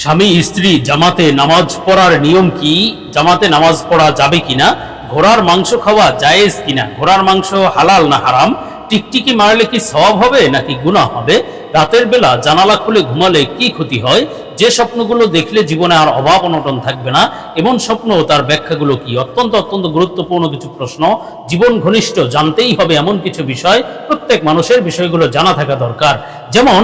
স্বামী, স্ত্রী, জামাতে নামাজ পড়ার নিয়ম কি? জামাতে নামাজ পড়া যাবে কিনা? ঘোড়ার মাংস খাওয়া জায়েজ কিনা? ঘোড়ার মাংস হালাল না হারাম? টিকটিকি মারলে কি সব হবে নাকি গুণা হবে? রাতের বেলা জানালা খুলে ঘুমালে কি ক্ষতি হয়? যে স্বপ্নগুলো দেখলে জীবনে আর অভাব অনটন থাকবে না, এমন স্বপ্ন তার ব্যাখ্যাগুলো কি? অত্যন্ত অত্যন্ত গুরুত্বপূর্ণ কিছু প্রশ্ন। জীবন ঘনিষ্ঠ, জানতেই হবে এমন কিছু বিষয়। প্রত্যেক মানুষের বিষয়গুলো জানা থাকা দরকার। যেমন,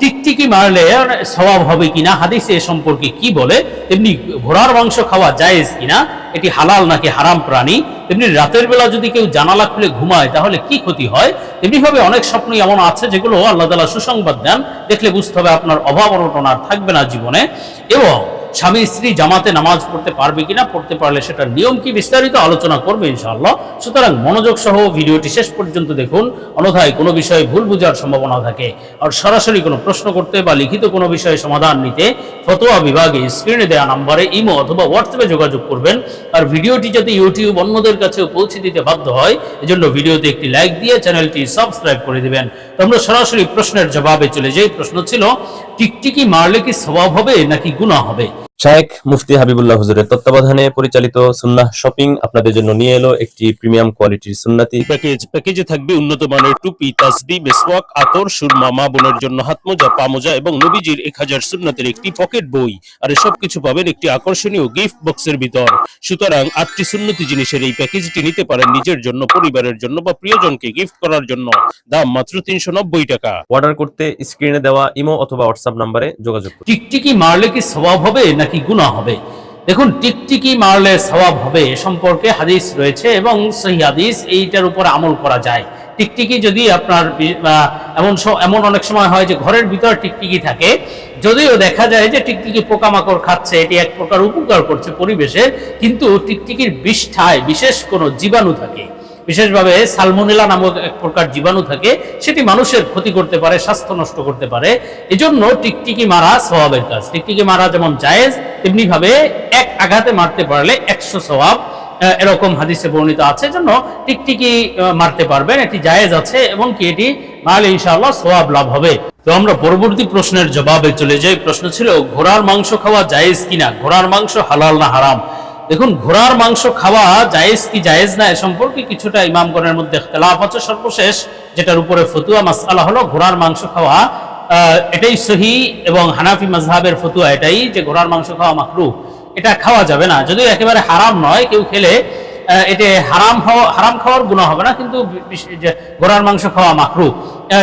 টিকটিকি মারলে স্বভাব হবে কিনা, হাদিসে এ সম্পর্কে কি বলে? তেমনি ঘোড়ার মাংস খাওয়া জায়েজ কিনা? এটি হালাল নাকি হারাম প্রাণী? তেমনি রাতের বেলা যদি কেউ জানালা খুলে ঘুমায়, তাহলে কি ক্ষতি হয়? তেমনি ভাবে অনেক স্বপ্নই এমন আছে যেগুলো আল্লাহ তালা সুসংবাদ দেন। দেখলে বুঝতে হবে আপনার অভাব অনটন আর থাকবে না জীবনে। এবং স্বামী, স্ত্রী জামাতে নামাজ পড়তে পারবে কিনা, পড়তে পারলে সেটার নিয়ম কি বিস্তারিত আলোচনা করবে ইনশাআল্লাহ। সুতরাং মনোযোগ সহ ভিডিওটি শেষ পর্যন্ত দেখুন। অন্যথায় কোনো বিষয়ে ভুল বোঝার সম্ভাবনা থাকে। আর সরাসরি কোনো প্রশ্ন করতে বা লিখিত কোনো বিষয়ে সমাধান নিতে ফতোয়া বিভাগে স্ক্রিনে দেওয়া নাম্বারে ইমো অথবা হোয়াটসঅ্যাপে যোগাযোগ করবেন। আর ভিডিওটি যাতে ইউটিউব অন্যদের কাছে পৌঁছে দিতে বাধ্য হয়, এজন্য ভিডিওতে একটি লাইক দিয়ে চ্যানেলটি সাবস্ক্রাইব করে দিবেন। তো আমরা সরাসরি প্রশ্নের জবাবে চলে যাই। প্রশ্ন ছিল, টিকটিকি মারলে কি স্বভাব হবে নাকি গুণা হবে? শায়েখ মুফতি হাবিবুল্লাহ হুজুরের তত্ত্বাবধানে পরিচালিত সুন্নাহ শপিং আপনাদের জন্য নিয়ে এলো একটি প্রিমিয়াম কোয়ালিটির সুন্নাতি প্যাকেজ। প্যাকেজে থাকবে উন্নত মানের টুপি তাসবি মেসওয়াক আতর সুরমা মা বোনের জন্য হাত মোজা পা মোজা এবং নবীজির এক হাজার সুন্নাতের একটি পকেট বই। আর এসব কিছু পাবেন একটি আকর্ষণীয় গিফট বক্সের ভিতর। সুতরাং আটটি সুন্নতি জিনিসের এই প্যাকেজটি নিতে পারেন নিজের জন্য পরিবারের জন্য বা প্রিয়জনকে গিফট করার জন্য। দাম মাত্র তিনশো নব্বই টাকা। অর্ডার করতে স্ক্রিনে দেওয়া ইমো অথবা হোয়াটসঅ্যাপ নাম্বারে যোগাযোগ করুন। টিকটিকি মারলে কি স্বভাব হবে নাকি গুনাহ হবে? দেখুন, টিকটিকি মারলে স্বভাব হবে এ সম্পর্কে হাদিস রয়েছে এবং সেই হাদিস এইটার উপর আমল করা যায়। টিকটিকি যদি আপনার এমন এমন অনেক সময় হয় যে ঘরের ভিতর টিকটিকি থাকে, যদিও দেখা যায় যে টিকটিকি পোকামাকড় খাচ্ছে, এটি এক প্রকার উপকার করছে পরিবেশে, কিন্তু টিকটিকির বিষ্ঠায় বিশেষ কোনো জীবাণু থাকে। বিশেষভাবে সালমোনেলা নামক এক প্রকার জীবাণু থাকে, সেটি মানুষের ক্ষতি করতে পারে, স্বাস্থ্য নষ্ট করতে পারে। এজন্য টিকটিকি মারা স্বভাবের কাজ। টিকটিকি মারা যেমন জায়েজ তেমনি ভাবে এক আঘাতে মারতে পারলে একশো স্বভাব এরকম হাদিসে বর্ণিত আছে। জন্য টিকটিকি মারতে পারবেন, এটি জায়েজ আছে এবং কি এটি মারলে ইনশাআল্লাহ সোয়াব লাভ হবে। তো আমরা পরবর্তী প্রশ্নের জবাবে চলে যাই। প্রশ্ন ছিল, ঘোড়ার মাংস খাওয়া জায়েজ কিনা? ঘোড়ার মাংস হালাল না হারাম? দেখুন, ঘোড়ার মাংস খাওয়া জায়েজ কি জায়েজ না এ সম্পর্কে কিছুটা ইমামগণের মধ্যে খেলাফ আছে। সর্বশেষ যেটার উপরে ফতুয়া মাসালা হলো, ঘোড়ার মাংস খাওয়া এটাই সহি এবং হানাফি মাজহাবের ফতুয়া এটাই যে ঘোড়ার মাংস খাওয়া মাকরু এটা খাওয়া যাবে না। যদিও একেবারে হারাম নয়, কেউ খেলে এতে হারাম হারাম খাওয়ার গুণা হবে না, কিন্তু ঘোড়ার মাংস খাওয়া মাকরু।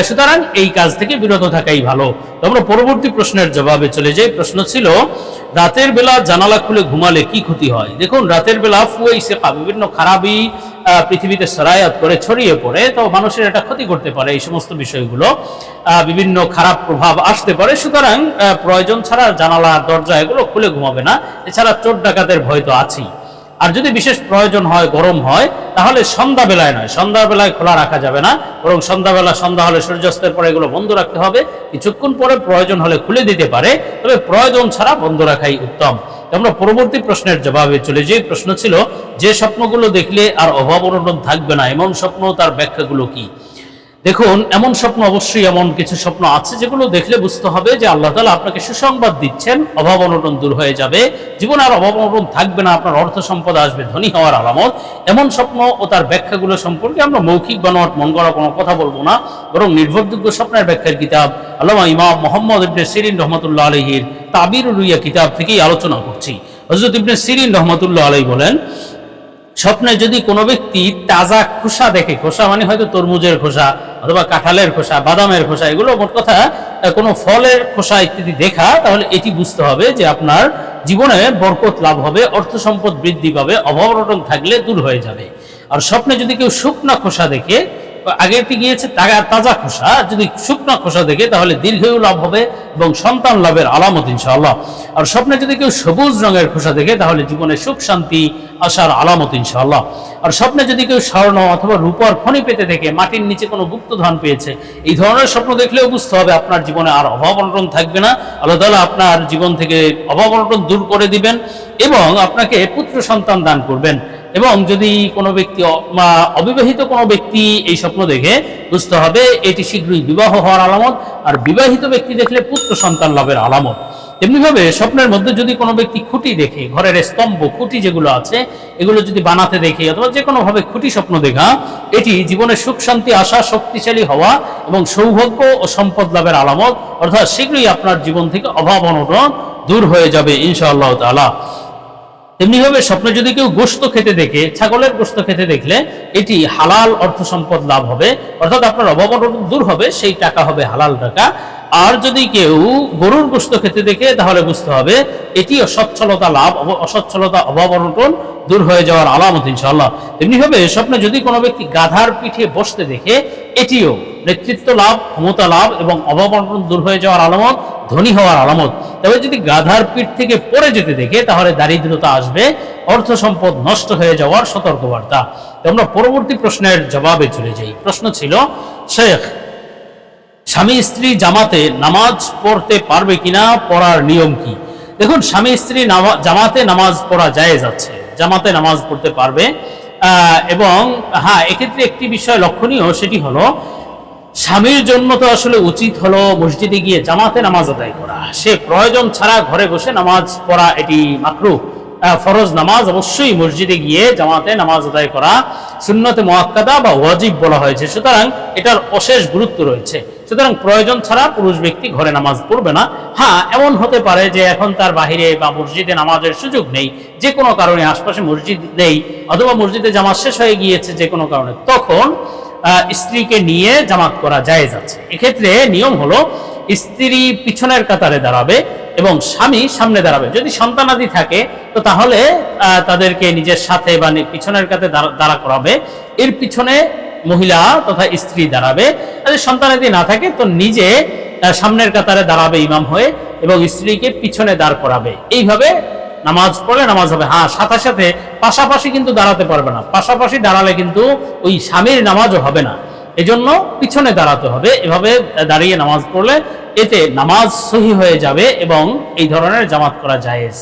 সুতরাং এই কাজ থেকে বিরত থাকাই ভালো। আমরা পরবর্তী প্রশ্নের জবাবে চলে যাই। প্রশ্ন ছিল, রাতের বেলা জানালা খুলে ঘুমালে কি ক্ষতি হয়? দেখুন, রাতের বেলা ফুয়ে সেপা বিভিন্ন খারাপই পৃথিবীতে সরায়াত করে ছড়িয়ে পড়ে, তো মানুষের এটা ক্ষতি করতে পারে এই সমস্ত বিষয়গুলো। বিভিন্ন খারাপ প্রভাব আসতে পারে, সুতরাং প্রয়োজন ছাড়া জানালা দরজা এগুলো খুলে ঘুমাবে না। এছাড়া চোর ডাকাতের ভয় তো আছেই। আর যদি বিশেষ প্রয়োজন হয়, গরম হয়, তাহলে সন্ধ্যা বেলায় নয়। সন্ধ্যা বেলায় খোলা রাখা যাবে না। বরং সন্ধ্যাবেলা, সন্ধ্যা হলে সূর্যাস্তের পরে এগুলো বন্ধ রাখতে হবে। কিছুক্ষণ পরে প্রয়োজন হলে খুলে দিতে পারে। তবে প্রয়োজন ছাড়া বন্ধ রাখাই উত্তম। আমরা পরবর্তী প্রশ্নের জবাবে চলে যে প্রশ্ন ছিল, যে স্বপ্নগুলো দেখলে আর অভাব অনটন থাকবে না, এমন স্বপ্ন তার ব্যাখ্যাগুলো কি? দেখুন, এমন স্বপ্ন অবশ্যই এমন কিছু স্বপ্ন আছে যেগুলো দেখলে বুঝতে হবে যে আল্লাহ তালা আপনাকে সুসংবাদ দিচ্ছেন, অভাব অনটন দূর হয়ে যাবে। জীবনে আর অভাব অনটন থাকবে না, আপনার অর্থ সম্পদ আসবে, ধনী হওয়ার আলামত। এমন স্বপ্ন ও তার ব্যাখ্যাগুলো সম্পর্কে আমরা মৌখিক বানোয়াট, মন করা কোনো কথা বলব না, বরং নির্ভরযোগ্য স্বপ্নের ব্যাখ্যার কিতাব আল্লামা ইমাম মোহাম্মদ ইবনে সিরিন রহমতুল্লাহ আলহির তাবির রুইয়া কিতাব থেকেই আলোচনা করছি। হজরত ইবনে সিরিন রহমতুল্লাহ আলাই বলেন, স্বপ্নে যদি কোনো ব্যক্তি তাজা খোসা দেখে, খোসা মানে হয়তো তরমুজের খোসা অথবা কাঁঠালের খোসা, বাদামের খোসা, এগুলো মোট কথা কোনো ফলের খোসা ইত্যাদি দেখা, তাহলে এটি বুঝতে হবে যে আপনার জীবনে বরকত লাভ হবে, অর্থ সম্পদ বৃদ্ধি পাবে, অভাব থাকলে দূর হয়ে যাবে। আর স্বপ্নে যদি কেউ শুকনা খোসা দেখে আগেরটি গিয়েছে তাজা খোসা, যদি শুকনা খোসা দেখে তাহলে দীর্ঘায়ু লাভ হবে এবং সন্তান লাভের আলামত ইনশাআল্লাহ। আর স্বপ্নে যদি কেউ সবুজ রঙের খোসা দেখে তাহলে জীবনে সুখ, শান্তি আসার আলামত ইনশাআল্লাহ। আর স্বপ্নে যদি কেউ স্বর্ণ অথবা রূপার খনি পেতে দেখে মাটির নিচে কোনো গুপ্তধন পেয়েছে, এই ধরনের স্বপ্ন দেখলেও বুঝতে হবে আপনার জীবনে আর অভাব অনটন থাকবে না। আল্লাহ তাআলা আপনার জীবন থেকে অভাব অনটন দূর করে দিবেন এবং আপনাকে পুত্র সন্তান দান করবেন। এবং যদি কোনো ব্যক্তি অবিবাহিত কোনো ব্যক্তি এই স্বপ্ন দেখে, বুঝতে হবে এটি শীঘ্রই বিবাহ হওয়ার আলামত, আর বিবাহিত ব্যক্তি দেখলে পুত্র সন্তান লাভের আলামত। তেমনিভাবে স্বপ্নের মধ্যে যদি কোনো ব্যক্তি খুঁটি দেখে, ঘরের স্তম্ভ, খুঁটি যেগুলো আছে, এগুলো যদি বানাতে দেখে অথবা যে কোনোভাবে খুঁটি স্বপ্ন দেখা, এটি জীবনে সুখ, শান্তি, আশা, শক্তিশালী হওয়া এবং সৌভাগ্য ও সম্পদ লাভের আলামত, অর্থাৎ শীঘ্রই আপনার জীবন থেকে অভাব অনটন দূর হয়ে যাবে, ইনশাআল্লাহ তাআলা। তেমনিভাবে স্বপ্নে যদি কেউ গোস্ত খেতে দেখে, ছাগলের গোস্ত খেতে দেখলে এটি হালাল অর্থ সম্পদ লাভ হবে। অর্থাৎ আপনার অভাব দূর হবে, সেই টাকা হবে হালাল টাকা। আর যদি কেউ গরুর গোস্ত খেতে দেখে, তাহলে বুঝতে হবে এটি অসচ্ছলতা লাভ অসচ্ছলতা অভাব অনটন দূর হয়ে যাওয়ার আলামত, ইনশাআল্লাহ। তেমনিভাবে স্বপ্নে যদি কোনো ব্যক্তি গাধার পিঠে বসতে দেখে, এটিও নেতৃত্ব লাভ, ক্ষমতা লাভ এবং অভাব অনটন দূর হয়ে যাওয়ার আলামত ধনী হওয়ার আলামত। তবে যদি গাধার পিঠ থেকে পড়ে যেতে দেখে, তাহলে দারিদ্রতা আসবে, অর্থ সম্পদ নষ্ট হয়ে যাওয়ার সতর্কবার্তা। আমরা পরবর্তী প্রশ্নের জবাবে চলে যাই। প্রশ্ন ছিল, শেখ, স্বামী স্ত্রী জামাতে নামাজ পড়তে পারবে কিনা, পড়ার নিয়ম কি? দেখুন, স্বামী স্ত্রী জামাতে নামাজ পড়া যায় যাচ্ছে জামাতে নামাজ পড়তে পারবে। এবং হ্যাঁ এক্ষেত্রে একটি বিষয় লক্ষণীয়, সেটি হলো স্বামীর জন্য তো আসলে উচিত হলো মসজিদে গিয়ে জামাতে নামাজ আদায় করা। সে প্রয়োজন ছাড়া ঘরে বসে নামাজ পড়া এটি মাকরু ফরজ নামাজ। অবশ্যই মসজিদে গিয়ে জামাতে নামাজ আদায় করা সুন্নতে মোয়াক্কাদা বা ওয়াজিব বলা হয়েছে। সুতরাং এটার অশেষ গুরুত্ব রয়েছে। সুতরাং প্রয়োজন ছাড়া পুরুষ ব্যক্তি ঘরে নামাজ পড়বে না। হ্যাঁ এমন হতে পারে যে এখন তার বাহিরে বা মসজিদে নামাজের সুযোগ নেই, যে কোনো কারণে আশপাশে মসজিদ নেই, অথবা মসজিদে জামাজ শেষ হয়ে গিয়েছে যে কোনো কারণে। তখন স্ত্রীকে নিয়ে জামাত করা যায় যাচ্ছে এক্ষেত্রে নিয়ম হলো, স্ত্রী পিছনের কাতারে দাঁড়াবে এবং স্বামী সামনে দাঁড়াবে। যদি সন্তানাদি থাকে, তো তাহলে তাদেরকে নিজের সাথে বা পিছনের কাতে দাঁড়া- করাবে। এর পিছনে মহিলা তথা স্ত্রী দাঁড়াবে। আর সন্তানাদি না থাকে, তো নিজে সামনের কাতারে দাঁড়াবে ইমাম হয়ে এবং স্ত্রীকে পিছনে দাঁড় করাবে। এইভাবে নামাজ পড়লে নামাজ হবে। হ্যাঁ সাথে সাথে পাশাপাশি কিন্তু দাঁড়াতে পারবে না। পাশাপাশি দাঁড়ালে কিন্তু ওই স্বামীর নামাজও হবে না। এজন্য পিছনে দাঁড়াতে হবে। এভাবে দাঁড়িয়ে নামাজ পড়লে এতে নামাজ সহি হয়ে যাবে এবং এই ধরনের জামাত করা জায়েজ।